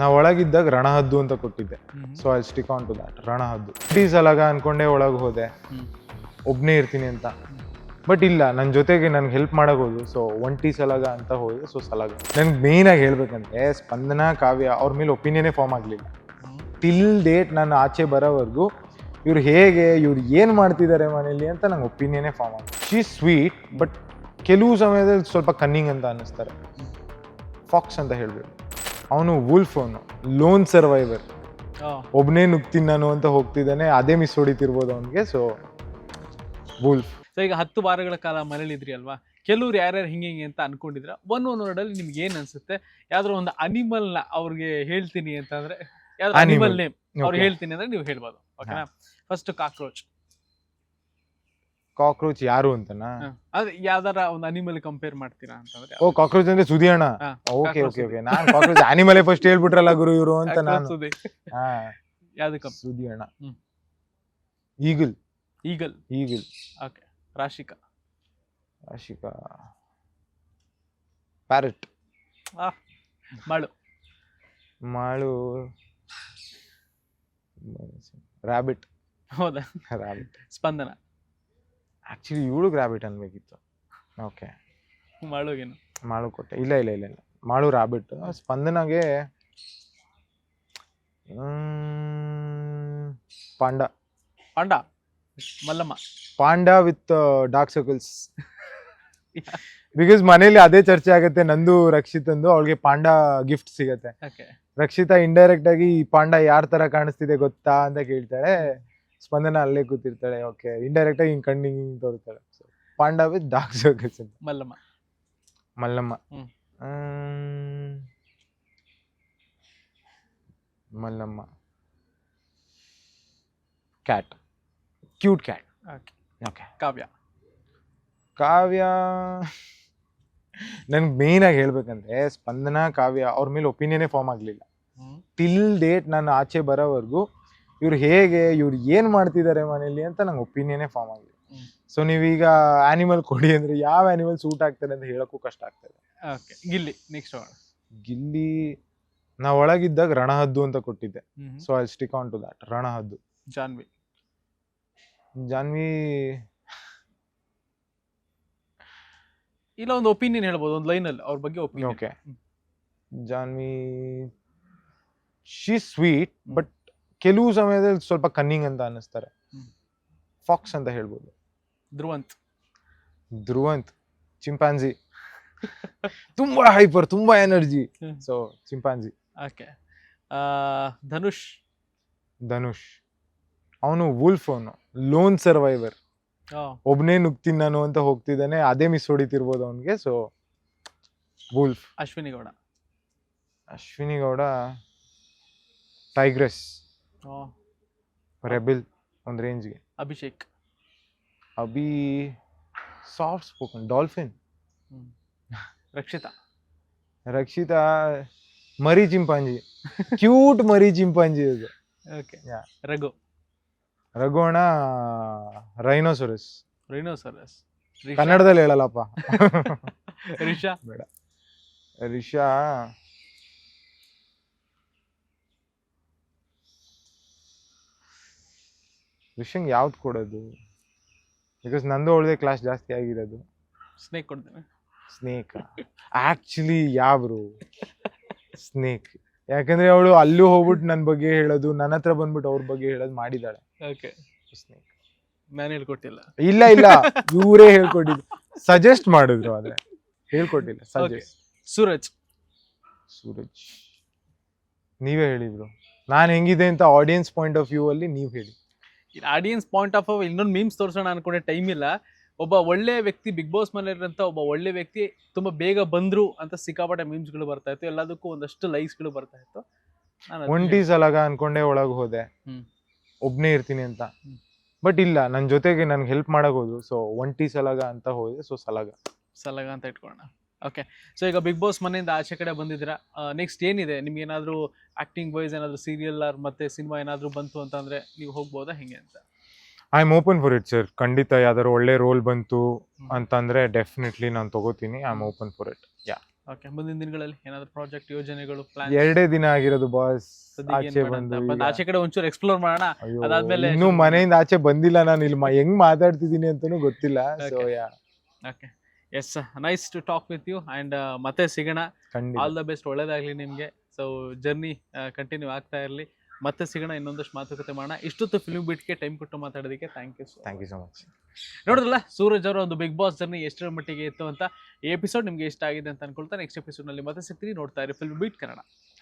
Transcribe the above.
ನಾ ಒಳಗಿದ್ದಾಗ ರಣಹದ್ದು ಅಂತ ಕೊಟ್ಟಿದ್ದೆ. So I stick on to that ರಣಹದ್ದು. Please ಅಲಗ ಅನ್ಕೊಂಡೆ ಒಳಗೆ ಹೋದೆ. ಒಬ್ಬನೇ ಇರ್ತೀನಿ ಅಂತ. ಬಟ್ ಇಲ್ಲ ನನ್ನ ಜೊತೆಗೆ ನನ್ಗೆ ಹೆಲ್ಪ್ ಮಾಡಕ್ ಹೋದ್ರು. ಸೊ ಒಂಟಿ ಸಲಗ ಅಂತ ಹೋದೆ. ಸೊ ಸಲಗ. ನನಗೆ ಮೇನ್ ಆಗಿ ಹೇಳ್ಬೇಕಂದ್ರೆ ಸ್ಪಂದನ ಕಾವ್ಯ ಅವ್ರ ಮೇಲೆ ಒಪಿನಿಯನೇ ಫಾರ್ಮ್ ಆಗಲಿಲ್ಲ. ಟಿಲ್ ಡೇಟ್ ನಾನು ಆಚೆ ಬರೋವರೆಗೂ ಇವ್ರು ಹೇಗೆ ಇವ್ರು ಏನು ಮಾಡ್ತಿದ್ದಾರೆ ಮನೇಲಿ ಅಂತ ನಂಗೆ ಒಪಿನಿಯನೇ ಫಾರ್ಮ್ ಆಗಿದೆ ಶೀ ಸ್ವೀಟ್ ಬಟ್ ಕೆಲವು ಸಮಯದಲ್ಲಿ ಸ್ವಲ್ಪ ಕನ್ನಿಂಗ್ ಅಂತ ಅನ್ನಿಸ್ತಾರೆ. ಫಾಕ್ಸ್ ಅಂತ ಹೇಳ್ಬೇಕು. ಅವನು ವುಲ್ಫ್ ಅವನು. ಲೋನ್ ಸರ್ವೈವರ್ ಒಬ್ಬನೇ ನುಗ್ತೀನಿ ನಾನು ಅಂತ ಹೋಗ್ತಿದ್ದಾನೆ ಅದೇ ಮಿಸ್ ಹೊಡಿತಿರ್ಬೋದು ಅವನಿಗೆ ಸೊ ವುಲ್ಫ್ ಸೊ ಈಗ ಹತ್ತು ವಾರಗಳ ಕಾಲ ಮನೇಲಿದ್ರಿ ಅಲ್ವಾ? ಕೆಲವ್ರು ಯಾರ್ಯಾರು ಹಿಂಗೆ ಹಿಂಗೆ ಅಂತ ಅನ್ಕೊಂಡಿದ್ರ ಒನ್ ಒನ್ ವರ್ಡಲ್ಲಿ ನಿಮ್ಗೆ ಏನ್ ಅನ್ಸುತ್ತೆ? ಯಾವ್ದಾದ್ರು ಒಂದು ಅನಿಮಲ್ನ ಅವ್ರಿಗೆ ಹೇಳ್ತೀನಿ ಅಂತಂದ್ರೆ ಯಾವ್ದಾರ ಅನಿಮಲ್ ನೇಮ್ ಅವ್ರು ಹೇಳ್ತೀನಿ ಅಂದ್ರೆ ನೀವು ಹೇಳ್ಬೋದು. ಓಕೆನಾ ಫಸ್ಟ್ ಕಾಕ್ರೋಚ್ ಕಾಕ್ರೋಚ್ ಯಾರು ಅಂತನಾ? ಅದೇ ಯಾವ್ದಾರ ಒಂದು ಅನಿಮಲ್ ಕಂಪೇರ್ ಮಾಡ್ತೀರಾ ಅಂತಂದ್ರೆ ಓ ಕಾಕ್ರೋಚ್ ಅಂದ್ರೆ ಸುದಿ ಅಣ್ಣ ಹಾ, ಓಕೆ cockroach ಓಕೆ ಓಕೆ. ನಾನು ಕಾಕ್ರೋಚ್ ಅನಿಮಲ್ ಫಸ್ಟ್ ಹೇಳ್ಬಿಟ್ರಲ್ಲ ಗುರು ಇವರು ಅಂತ ನಾನು ಸುದಿ. ಹಾ. ಯಾವ್ದು ಕಂಪ್ ಸುದಿ ಅಣ್ಣ ಹ್ಮ್. Eagle. Eagle. Eagle. Okay. Rashika. Rashika. Parrot Malu Malu rabbit ಹೌದಾ? ರಾಬಿಟ್ ಸ್ಪಂದನ. ಆಕ್ಚುಲಿ ಇವಳು ರ್ಯಾಬಿಟ್ ಅನ್ಬೇಕಿತ್ತು. ಓಕೆ ಮಾಳುಗೇನು? ಮಾಳು ಕೊಟ್ಟೆ. ಇಲ್ಲ ಇಲ್ಲ ಇಲ್ಲ ಇಲ್ಲ. Malu rabbit ಸ್ಪಂದನಾಗೆ panda. Panda? Mallamma. Panda with dark circles because ಮನೇಲಿ ಅದೇ ಚರ್ಚೆ ಆಗುತ್ತೆ ನಂದು ರಕ್ಷಿತಂದು ಅವಳಿಗೆ ಪಾಂಡ ಗಿಫ್ಟ್ ಸಿಗತ್ತೆ. ರಕ್ಷಿತಾ ಇಂಡೈರೆಕ್ಟ್ ಆಗಿ ಈ ಪಾಂಡ ಯಾರ ತರ ಕಾಣಿಸ್ತಿದೆ ಗೊತ್ತಾ ಅಂತ ಕೇಳ್ತಾಳೆ. ಸ್ಪಂದನ ಅಲ್ಲೇ ಕೂತಿರ್ತಾಳೆ. ಓಕೆ ಇಂಡೈರೆಕ್ಟ್ ಆಗಿ ಹಿಂಗ್ ಕಣ್ಣಿಗೆ ಹಿಂಗ್ ತೋರಿಸ್ತಾಳೆ ಪಾಂಡ ವಿತ್ ಡಾಕ್ ಜೋಕರ್ಸ್ ಅಂತ. ಮಲ್ಲಮ್ಮ. ಮಲ್ಲಮ್ಮ. ಹ್ಮ್. Mallamma. Cat cute cat okay okay Kavya. Kavya. ನನ್ಗೆ ಮೇನ್ ಆಗಿ ಹೇಳ್ಬೇಕಂದ್ರೆ ಸ್ಪಂದನ ಕಾವ್ಯ ಅವ್ರ ಮೇಲೆ ಒಪಿನಿಯನೇ ಫಾರ್ಮ್ ಆಗಲಿಲ್ಲ. ಟಿಲ್ ಡೇಟ್ ನಾನು ಆಚೆ ಬರೋವರೆಗೂ ಇವ್ರು ಹೇಗೆ ಇವ್ರು ಏನು ಮಾಡ್ತಿದ್ದಾರೆ ಮನೇಲಿ ಅಂತ ನಂಗೆ ಒಪಿನಿಯನೇ ಫಾರ್ಮ್ ಆಗಿದೆ. ಸೊ ನೀವೀಗ ಆನಿಮಲ್ ಕೊಡಿ ಅಂದ್ರೆ ಯಾವ ಆನಿಮಲ್ ಸೂಟ್ ಆಗ್ತಾರೆ ಅಂತ ಹೇಳಕ್ಕೂ ಕಷ್ಟ ಆಗ್ತದೆ. ಓಕೆ ಗಿಲ್ಲಿ ನೆಕ್ಸ್ಟ್ ಗಿಲ್ಲಿ ನಾ ಒಳಗಿದ್ದಾಗ ರಣಹದ್ದು ಅಂತ ಕೊಟ್ಟಿದ್ದೆ. So I stick on to that ರಣಹದ್ದು. Janhvi. Janhvi ಇಲ್ಲ ಒಂದು ಒಪಿನಿಯನ್ ಹೇಳ್ಬೋದು ಒಂದು ಲೈನಲ್ಲಿ ಅವ್ರ ಬಗ್ಗೆ opinion okay Janvi she sweet but ಕೆಲವು ಸಮಯದಲ್ಲಿ ಸ್ವಲ್ಪ ಕನ್ನಿಂಗ್ ಅಂತ ಅನ್ನಿಸ್ತಾರೆ. ಫಾಕ್ಸ್ ಅಂತ ಹೇಳ್ಬೋದು. ಧ್ರುವಂತ್. ಧ್ರುವಂತ್ ಚಿಂಪಾಂಜಿ. ತುಂಬಾ ಹೈಪರ್ ತುಂಬಾ energy. So chimpanzee. Okay. Dhanush. Dhanush. ಅವನು ವುಲ್ಫ್ ಅವನು ಲೋನ್ ಸರ್ವೈವರ್. ಒಬ್ನೇ ನುಗ್ತೀನಿ ನಾನು ಅಂತ ಹೋಗ್ತಿದ್ದಾನೆ ಅದೇ ಮಿಸ್ ಹೊಡಿತಿರ್ಬೋದು ಅವನಿಗೆ so wolf. Ashwini Gowda. Ashwini Gowda tigress. Rebel ಒಂದು ರೇಂಜ್ಗೆ. Abhishek. Abhi soft spoken dolphin. Rakshitha. Rakshitha ಮರಿ ಚಿಂಪಾಂಜಿ. ಕ್ಯೂಟ್ ಮರಿ ಚಿಂಪಾಂಜಿ ಅದು ಓಕೆ. ರಘು. ರಘುವಣ ರೈನೋಸೊರಸ್. ರೈನೋಸೊರಸ್. ಕನ್ನಡದಲ್ಲಿ ಹೇಳಲ್ಲಪ್ಪ. ರಿಷಾ. ಬೇಡ. ರಿಷಾ ರಿಷಂಗ್ ಯಾವ್ದು ಕೊಡೋದು? ಬಿಕಾಸ್ ನಂದು ಅವಳದೇ ಕ್ಲಾಸ್ ಜಾಸ್ತಿ ಆಗಿರೋದು. ಸ್ನೇಕ್ ಕೊಡ್ತೇನೆ ಸ್ನೇಕ್ ಆಕ್ಚುಲಿ ಯಾವ್ರು ಸ್ನೇಕ್ ಯಾಕಂದ್ರೆ ಅವಳು ಅಲ್ಲೂ ಹೋಗ್ಬಿಟ್ಟು ನನ್ನ ಬಗ್ಗೆ ಹೇಳೋದು ನನ್ನ ಹತ್ರ ಬಂದ್ಬಿಟ್ಟು ಅವ್ರ ಬಗ್ಗೆ ಹೇಳೋದು ಮಾಡಿದಾಳೆ. ಓಕೆ ಸ್ನೇಕ್ ನಾನು ಹೇಳ್ಕೊಟ್ಟಿಲ್ಲ. ಇಲ್ಲ ಇಲ್ಲ. ಇವರೇ ಹೇಳ್ಕೊಟ್ಟಿದ್ದು ಸಜೆಸ್ಟ್ ಮಾಡಿದ್ರು ಆದ್ರೆ. ಹೇಳ್ಕೊಟ್ಟಿಲ್ಲ ಸಜೆಸ್ಟ್ ಸೂರಜ್ ಸೂರಜ್ ನೀವೇ ಹೇಳಿದ್ರು ನಾನು ಹೆಂಗಿದೆ ಅಂತ ಆಡಿಯನ್ಸ್ ಪಾಯಿಂಟ್ ಆಫ್ ವ್ಯೂ ಅಲ್ಲಿ ನೀವು ಹೇಳಿ. ಆಡಿಯನ್ಸ್ ಪಾಯಿಂಟ್ ಆಫ್ ಇನ್ನೊಂದು ಮೀಮ್ಸ್ ತೋರಿಸೋಣ ಅನ್ಕೊಂಡೆ ಟೈಮ್ ಇಲ್ಲ. ಒಬ್ಬ ಒಳ್ಳೆ ವ್ಯಕ್ತಿ ಬಿಗ್ ಬಾಸ್ ಮನೆಯಲ್ಲಿರೋಂಥ ಒಬ್ಬ ಒಳ್ಳೆ ವ್ಯಕ್ತಿ ತುಂಬ ಬೇಗ ಬಂದರು ಅಂತ ಸಿಕ್ಕಾಪಟ್ಟೆ ಮೀಮ್ಸ್ಗಳು ಗಳು ಬರ್ತಾ ಇತ್ತು. ಎಲ್ಲದಕ್ಕೂ ಒಂದಷ್ಟು ಲೈಕ್ಸ್ಗಳು ಗಳು ಬರ್ತಾ ಇತ್ತು. ಒಂಟೀಸ್ ಒಂಟಿ ಸಲಗ ಅನ್ಕೊಂಡೆ ಒಳಗೆ ಹೋದೆ. ಒಬ್ಬನೇ ಒಬ್ನೇ ಇರ್ತೀನಿ ಅಂತ. ಬಟ್ ಇಲ್ಲ ನನ್ನ ಜೊತೆಗೆ ನನ್ಗೆ ಹೆಲ್ಪ್ ಮಾಡಕ್ ಹೋದ್ರು. ಸೊ ಒಂಟಿ ಸಲಗ ಅಂತ ಹೋದೆ. ಸೊ ಸಲಗ. ಸಲಗ ಅಂತ ಇಟ್ಕೊಳ್ಳೋಣ ಓಕೆ ಸೊ ಈಗ ಬಿಗ್ ಬಾಸ್ ಮನೆಯಿಂದ ಆಚೆ ಕಡೆ ಬಂದಿದ್ದೀರಾ? ನೆಕ್ಸ್ಟ್ ಏನಿದೆ? ನಿಮ್ಗೆ ಏನಾದರೂ ಆ್ಯಕ್ಟಿಂಗ್ ವೈಸ್ ಏನಾದರೂ ಸೀರಿಯಲ್ ಆರ್ ಮತ್ತೆ ಸಿನಿಮಾ ಏನಾದರೂ ಬಂತು ಅಂತಂದ್ರೆ ನೀವು ಹೋಗ್ಬೋದಾ? ಹೆಂಗೆ ಅಂತ? I am open for it sir ಖಂಡಿತ ಯಾವ್ದಾದ್ರು ಒಳ್ಳೆ ರೋಲ್ ಬಂತು ಅಂತಂದರೆ ಡೆಫಿನೆಟ್ಲಿ ನಾನು ತಗೋತೀನಿ. I am open for it yeah okay ಮುಂದಿನ ದಿನಗಳಲ್ಲಿ ಏನಾದ್ರು ಪ್ರಾಜೆಕ್ಟ್ ಯೋಜನೆಗಳು ಪ್ಲಾನ್ ಎರಡೇ ದಿನ ಆಗಿರೋದು ಬಾಸ್ ಆಚೆ ಬಂದು. ಆಚೆ ಕಡೆ ಒಂಚೂರು ಎಕ್ಸ್ಪ್ಲೋರ್ ಮಾಡೋಣ. ಅದಾದ್ಮೇಲೆ ಇನ್ನೂ ಮನೆಯಿಂದ ಆಚೆ ಬಂದಿಲ್ಲ ನಾನು. ಇಲ್ಲಿ ಹೆಂಗ್ ಮಾತಾಡ್ತಿದೀನಿ ಅಂತಾನೂ ಗೊತ್ತಿಲ್ಲ. So yeah okay yes nice to talk with you and ಮತ್ತೆ ಸಿಗೋಣ. ಆಲ್ ದ ಬೆಸ್ಟ್ ಒಳ್ಳೇದಾಗ್ಲಿ ನಿಮಗೆ. ಸೊ ಜರ್ನಿ ಕಂಟಿನ್ಯೂ ಆಗ್ತಾ ಇರಲಿ. ಮತ್ತೆ ಸಿಗೋಣ ಇನ್ನೊಂದಷ್ಟು ಮಾತುಕತೆ ಮಾಡೋಣ. ಇಷ್ಟೊತ್ತು ಫಿಲ್ಮ್ ಬಿಟ್ಗೆ ಟೈಮ್ ಕೊಟ್ಟು ಮಾತಾಡೋದಕ್ಕೆ thank you so thank you so much ನೋಡಿದ್ರಲ್ಲ ಸೂರಜ್ ಅವರ ಒಂದು ಬಿಗ್ ಬಾಸ್ ಜರ್ನಿ ಎಷ್ಟರ ಮಟ್ಟಿಗೆ ಇತ್ತು ಅಂತ. ಈ ಎಪಿಸೋಡ್ ನಿಮಗೆ ಇಷ್ಟ ಆಗಿದೆ ಅಂತ ಅನ್ಕೊಳ್ತಾ ನೆಕ್ಸ್ಟ್ ಎಪಿಸೋಡ್ನಲ್ಲಿ ಮತ್ತೆ ಸಿಗ್ತೀನಿ. ನೋಡ್ತಾ ಇರಿ ಫಿಲ್ಮ್ ಬೀಟ್ ಕನ್ನಡ